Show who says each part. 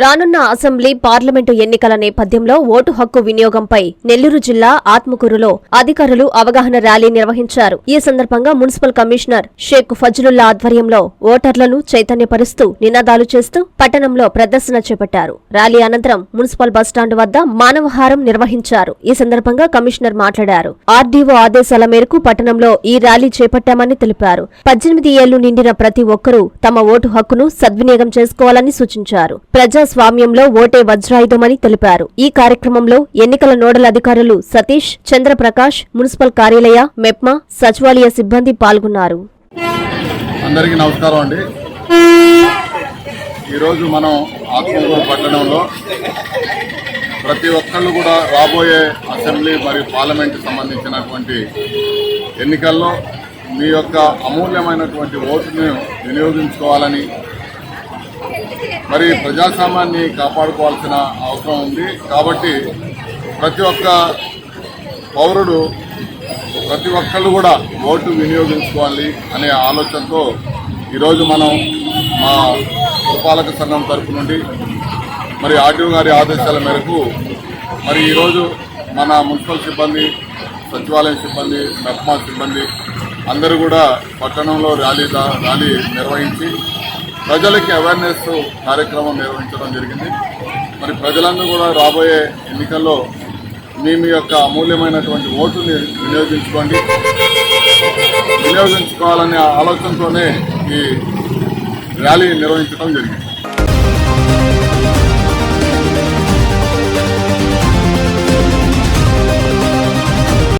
Speaker 1: రానున్న assembly parliament ఎన్నికల నేపథ్యంలో ఓటు హక్కు వినియోగంపై నెల్లూరు జిల్లా ఆత్మకూరులో అధికారులు అవగాహన ర్యాలీ నిర్వహించారు. ఈ సందర్భంగా మున్సిపల్ కమిషనర్ షేక్ ఫజ్లుల్లా ఆధ్వర్యంలో ఓటర్లను చైతన్యపరుస్తూ నినాదాలు చేస్తూ పట్టణంలో ప్రదర్శన చేపట్టారు. ర్యాలీ అనంతరం మున్సిపల్ బస్టాండ్ వద్ద మానవహారం నిర్వహించారు. ఈ సందర్భంగా కమిషనర్ మాట్లాడారు. ఆర్డీఓ ఆదేశాల మేరకు పట్టణంలో ఈ ర్యాలీ చేపట్టామని తెలిపారు. పద్దెనిమిది ఏళ్ళు నిండిన ప్రతి ఒక్కరూ తమ ఓటు హక్కును సద్వినియోగం చేసుకోవాలని సూచించారు. ప్రజా స్వామ్యంలో ఓటే వజ్రాయుధమని తెలిపారు. ఈ కార్యక్రమంలో ఎన్నికల నోడల్ అధికారులు సతీష్ చంద్రప్రకాష్ మున్సిపల్ కార్యాలయ మెప్మా సచివాలయ సిబ్బంది పాల్గొన్నారు.
Speaker 2: అందరికీ నమస్కారం అండి. ఈరోజు మనం ఆత్మగూరు పట్టణంలో ప్రతి ఒక్కళ్ళు కూడా రాబోయే అసెంబ్లీ మరియు పార్లమెంట్కి సంబంధించినటువంటి ఎన్నికల్లో మీ యొక్క అమూల్యమైనటువంటి ఓటును వినియోగించుకోవాలని మరి ప్రజాస్వామ్యాన్ని కాపాడుకోవాల్సిన అవసరం ఉంది. కాబట్టి ప్రతి ఒక్క పౌరుడు ప్రతి ఒక్కళ్ళు కూడా ఓటు వినియోగించుకోవాలి అనే ఆలోచనతో ఈరోజు మనం మా పురపాలక సంఘం తరపు నుండి మరి ఆర్డీఓ గారి ఆదేశాల మేరకు మరి ఈరోజు మన మున్సిపల్ సిబ్బంది సచివాలయం సిబ్బంది మెప్మా సిబ్బంది అందరూ కూడా పట్టణంలో ర్యాలీ ర్యాలీ నిర్వహించి ప్రజలకి అవేర్నెస్ కార్యక్రమం నిర్వహించడం జరిగింది. మరి ప్రజలందరూ కూడా రాబోయే ఎన్నికల్లో మీ మీ యొక్క అమూల్యమైనటువంటి ఓటుని వినియోగించుకోండి. వినియోగించుకోవాలనే ఆలోచనతోనే ఈ ర్యాలీ నిర్వహించడం జరిగింది.